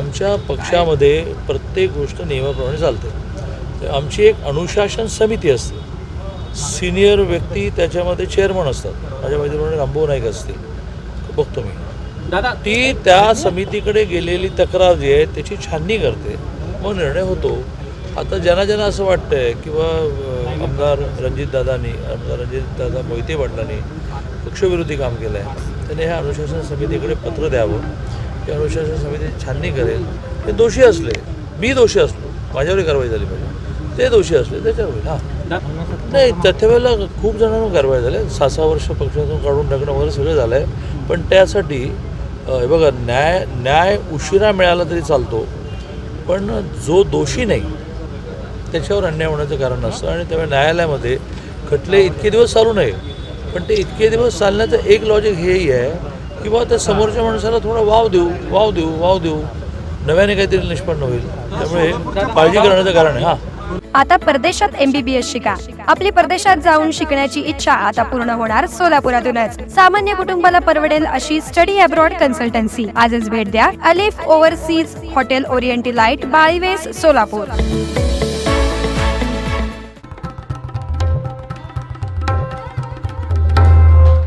आमच्या पक्षामध्ये प्रत्येक गोष्ट नियमाप्रमाणे चालते. तर आमची एक अनुशासन समिती असते. सिनियर व्यक्ती त्याच्यामध्ये चेअरमन असतात. माझ्या माहितीप्रमाणे रामभाऊ नाईक असतील. बघतो मी. दादा ती त्या समितीकडे गेलेली तक्रार जी आहे त्याची छाननी करते. मग निर्णय होतो. आता ज्यांना ज्यांना असं वाटतंय किंवा आमदार रणजितदादांनी आमदार रणजितदादा मोहिते पाटलांनी पक्षविरोधी काम केलं आहे त्याने ह्या अनुशासन समितीकडे पत्र द्यावं. की अनुशासन समिती छाननी करेल. ते दोषी असले मी दोषी असलो माझ्यावरही कारवाई झाली पाहिजे. ते दोषी असले त्याच्यावर हां. नाही त्यावेळेला खूप जणांना कारवाई झाल्या सहा सहा वर्ष पक्षातून काढून टाकणं वगैरे सगळं झालं आहे पण त्यासाठी हे बघा न्याय न्याय उशिरा मिळाला तरी चालतो. पण जो दोषी नाही त्याच्यावर अन्याय होण्याचं कारण नसतं आणि त्यामुळे न्यायालयामध्ये खटले इतके दिवस चालू नये. पण ते इतके दिवस चालण्याचं एक लॉजिक हेही आहे किंवा त्या समोरच्या माणसाला थोडा वाव देऊ वाव देऊ वाव देऊ. नव्याने काहीतरी निष्पन्न होईल. त्यामुळे काळजी करण्याचं कारण आहे हा. आता परदेशात एमबीबीएस शिका. आपली परदेशात जाऊन शिकण्याची इच्छा आता पूर्ण होणार सोलापुरातूनच. सामान्य कुटुंबाला परवडेल अशी स्टडी अब्रॉड कन्सल्टन्सी. आजच भेट द्या अलिफ ओव्हरसीज हॉटेल ओरिएंटी लाइट बाळीवेस सोलापूर.